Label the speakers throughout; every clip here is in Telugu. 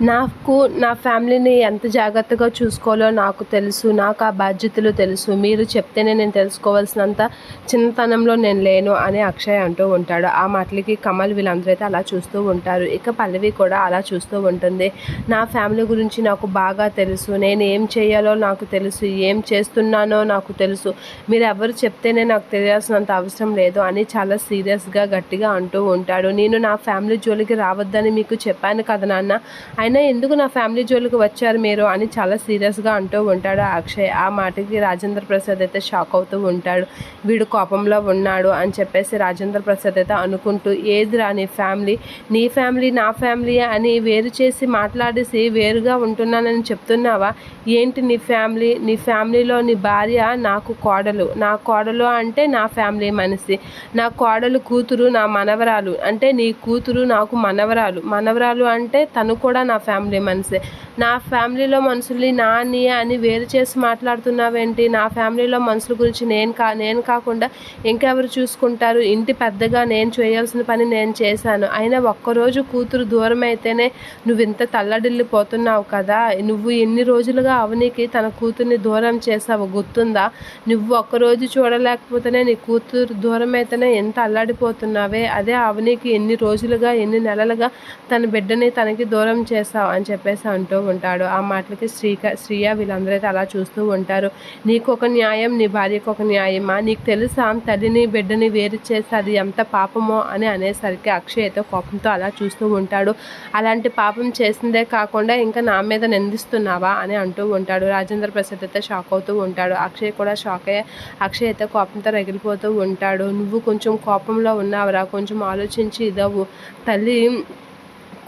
Speaker 1: నాకు నా ఫ్యామిలీని ఎంత జాగ్రత్తగా చూసుకోవాలో నాకు తెలుసు నాకు ఆ బాధ్యతలు తెలుసు. మీరు చెప్తేనే నేను తెలుసుకోవాల్సినంత చిన్నతనంలో నేను లేను అని అక్షయ్ అంటూ ఉంటాడు. ఆ మాటలకి కమల్ వీళ్ళందరూ అయితే అలా చూస్తూ ఉంటారు. ఇక పల్లవి కూడా అలా చూస్తూ ఉంటుంది. నా ఫ్యామిలీ గురించి నాకు బాగా తెలుసు. నేను ఏం చేయాలో నాకు తెలుసు. ఏం చేస్తున్నానో నాకు తెలుసు. మీరు ఎవరు చెప్తేనే నాకు తెలియాల్సినంత అవసరం లేదు అని చాలా సీరియస్గా గట్టిగా అంటూ ఉంటాడు. నేను నా ఫ్యామిలీ జోలికి రావద్దని మీకు చెప్పాను కదా నాన్న. అయినా ఎందుకు నా ఫ్యామిలీ జోలికి వచ్చారు మీరు అని చాలా సీరియస్గా అంటూ ఉంటాడు అక్షయ్. ఆ మాటకి రాజేంద్ర ప్రసాద్ అయితే షాక్ అవుతూ ఉంటాడు. వీడు కోపంలో ఉన్నాడు అని చెప్పేసి రాజేంద్ర ప్రసాద్ అయితే అనుకుంటూ ఏదిరా నీ ఫ్యామిలీ? నీ ఫ్యామిలీ నా ఫ్యామిలీ అని వేరు చేసి మాట్లాడేసి వేరుగా ఉంటున్నానని చెప్తున్నావా? ఏంటి నీ ఫ్యామిలీ? నీ ఫ్యామిలీలో నీ భార్య నాకు కోడలు. నా కోడలు అంటే నా ఫ్యామిలీ మనిషి. నా కోడలు కూతురు నా మనవరాలు. అంటే నీ కూతురు నాకు మనవరాలు. మనవరాలు అంటే తను కూడా నా నా ఫ్యామిలీ మనసే. నా ఫ్యామిలీలో మనుషుల్ని నా నీ అని వేరు చేసి మాట్లాడుతున్నావేంటి? నా ఫ్యామిలీలో మనుషుల గురించి నేను కా నేను కాకుండా ఇంకెవరు చూసుకుంటారు? ఇంటి పెద్దగా నేను చేయాల్సిన పని నేను చేశాను. అయినా ఒక్కరోజు కూతురు దూరం అయితేనే నువ్వు ఇంత తల్లడిల్లిపోతున్నావు కదా? నువ్వు ఎన్ని రోజులుగా అవనికి తన కూతుర్ని దూరం చేసావు గుర్తుందా? నువ్వు ఒక్కరోజు చూడలేకపోతేనే నీ కూతురు దూరం అయితేనే ఎంత అల్లాడిపోతున్నావే? అదే అవనికి ఎన్ని రోజులుగా ఎన్ని నెలలుగా తన బిడ్డని తనకి దూరం చేసావు అని చెప్పేసి అంటూ ఉంటాడు. ఆ మాటలకి శ్రీక శ్రీయ వీళ్ళందరైతే అలా చూస్తూ ఉంటారు. నీకు ఒక న్యాయం నీ భార్యకు ఒక న్యాయమా? నీకు తెలుసా? తల్లిని బిడ్డని వేరు చేస్తే అది ఎంత పాపమో అని అనేసరికి అక్షయ్ అయితే కోపంతో అలా చూస్తూ ఉంటాడు. అలాంటి పాపం చేసిందే కాకుండా ఇంకా నా మీద నిందిస్తున్నావా? అని అంటూ ఉంటాడు. రాజేంద్ర ప్రసాద్ అయితే షాక్ అవుతూ ఉంటాడు. అక్షయ్ కూడా షాక్ అయ్యే అక్షయ్ అయితే కోపంతో రగిలిపోతూ ఉంటాడు. నువ్వు కొంచెం కోపంలో ఉన్నావురా. కొంచెం ఆలోచించి ఇదవు తల్లి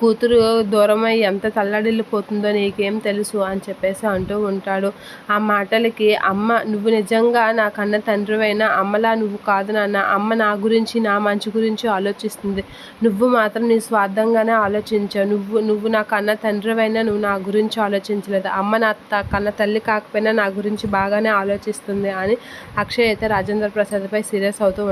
Speaker 1: కూతురు దూరమై ఎంత తల్లడిల్లిపోతుందో నీకేం తెలుసు అని చెప్పేసి అంటూ ఉంటాడు. ఆ మాటలకి అమ్మ నువ్వు నిజంగా నా కన్న తండ్రివైనా అమ్మలా నువ్వు కాదు నాన్న. అమ్మ నా గురించి నా మంచి గురించి ఆలోచిస్తుంది. నువ్వు మాత్రం నీ స్వార్థంగానే ఆలోచించావు నువ్వు నువ్వు నా కన్న తండ్రివైనా నువ్వు నా గురించి ఆలోచించలేదు. అమ్మ నా కన్న తల్లి కాకపోయినా నా గురించి బాగానే ఆలోచిస్తుంది అని అక్షయ్ అయితే రాజేంద్ర ప్రసాద్పై సీరియస్ అవుతూ